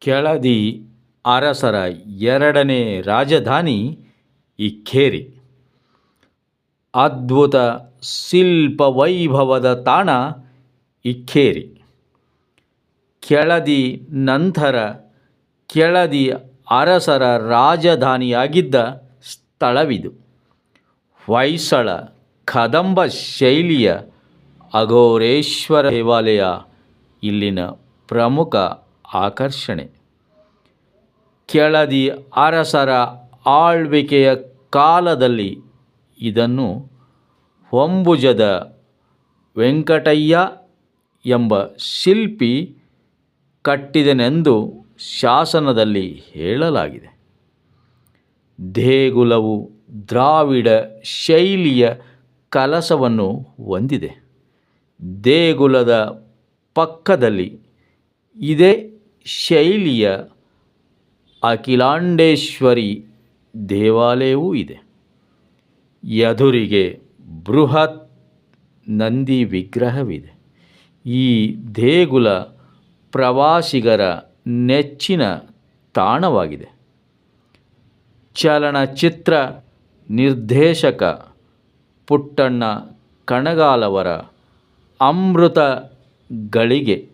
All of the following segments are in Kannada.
ಕೆಳದಿ ಅರಸರ ಎರಡನೇ ರಾಜಧಾನಿ ಇಕ್ಕೇರಿ. ಅದ್ಭುತ ಶಿಲ್ಪ ವೈಭವದ ತಾಣ ಇಕ್ಕೇರಿ. ಕೆಳದಿ ನಂತರ ಕೆಳದಿ ಅರಸರ ರಾಜಧಾನಿಯಾಗಿದ್ದ ಸ್ಥಳವಿದು. ಹೊಯ್ಸಳ ಕದಂಬ ಶೈಲಿಯ ಅಘೋರೇಶ್ವರ ದೇವಾಲಯ ಇಲ್ಲಿನ ಪ್ರಮುಖ ಆಕರ್ಷಣೆ. ಕೆಳದಿ ಅರಸರ ಆಳ್ವಿಕೆಯ ಕಾಲದಲ್ಲಿ ಇದನ್ನು ಹೊಂಬುಜದ ವೆಂಕಟಯ್ಯ ಎಂಬ ಶಿಲ್ಪಿ ಕಟ್ಟಿದನೆಂದು ಶಾಸನದಲ್ಲಿ ಹೇಳಲಾಗಿದೆ. ದೇಗುಲವು ದ್ರಾವಿಡ ಶೈಲಿಯ ಕಲಸವನ್ನು ಹೊಂದಿದೆ. ದೇಗುಲದ ಪಕ್ಕದಲ್ಲಿ ಇದೇ ಶೈಲಿಯ ಅಖಿಲಾಂಡೇಶ್ವರಿ ದೇವಾಲಯವೂ ಇದೆ. ಎದುರಿಗೆ ಬೃಹತ್ ನಂದಿ ವಿಗ್ರಹವಿದೆ. ಈ ದೇಗುಲ ಪ್ರವಾಸಿಗರ ನೆಚ್ಚಿನ ತಾಣವಾಗಿದೆ. ಚಲನಚಿತ್ರ ನಿರ್ದೇಶಕ ಪುಟ್ಟಣ್ಣ ಕಣಗಾಲವರ ಅಮೃತ ಗಳಿಗೆ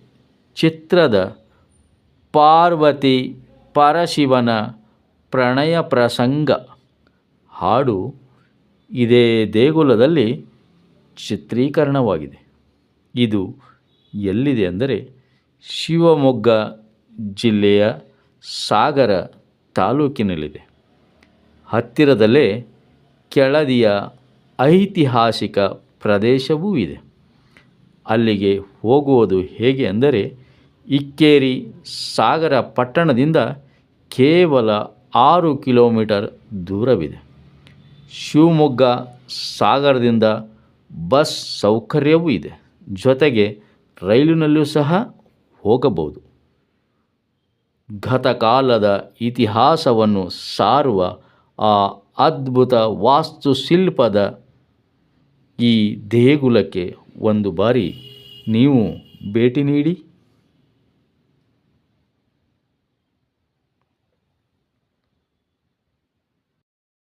ಚಿತ್ರದ ಪಾರ್ವತಿ ಪರಶಿವನ ಪ್ರಣಯ ಪ್ರಸಂಗ. ಹಾಡು ಇದೇ ದೇಗುಲದಲ್ಲಿ ಚಿತ್ರೀಕರಣವಾಗಿದೆ. ಇದು ಎಲ್ಲಿದೆ ಅಂದರೆ ಶಿವಮೊಗ್ಗ ಜಿಲ್ಲೆಯ ಸಾಗರ ತಾಲೂಕಿನಲ್ಲಿದೆ. ಹತ್ತಿರದಲ್ಲೇ ಕೆಳದಿಯ ಐತಿಹಾಸಿಕ ಪ್ರದೇಶವೂ ಇದೆ. ಅಲ್ಲಿಗೆ ಹೋಗುವುದು ಹೇಗೆ ಅಂದರೆ ಇಕ್ಕೇರಿ ಸಾಗರ ಪಟ್ಟಣದಿಂದ ಕೇವಲ ಆರು ಕಿಲೋಮೀಟರ್ ದೂರವಿದೆ. ಶಿವಮೊಗ್ಗ ಸಾಗರದಿಂದ ಬಸ್ ಸೌಕರ್ಯವೂ ಇದೆ. ಜೊತೆಗೆ ರೈಲಿನಲ್ಲೂ ಸಹ ಹೋಗಬಹುದು. ಗತಕಾಲದ ಇತಿಹಾಸವನ್ನು ಸಾರುವ ಆ ಅದ್ಭುತ ವಾಸ್ತುಶಿಲ್ಪದ ಈ ದೇಗುಲಕ್ಕೆ ಒಂದು ಬಾರಿ ನೀವು ಭೇಟಿ ನೀಡಿ.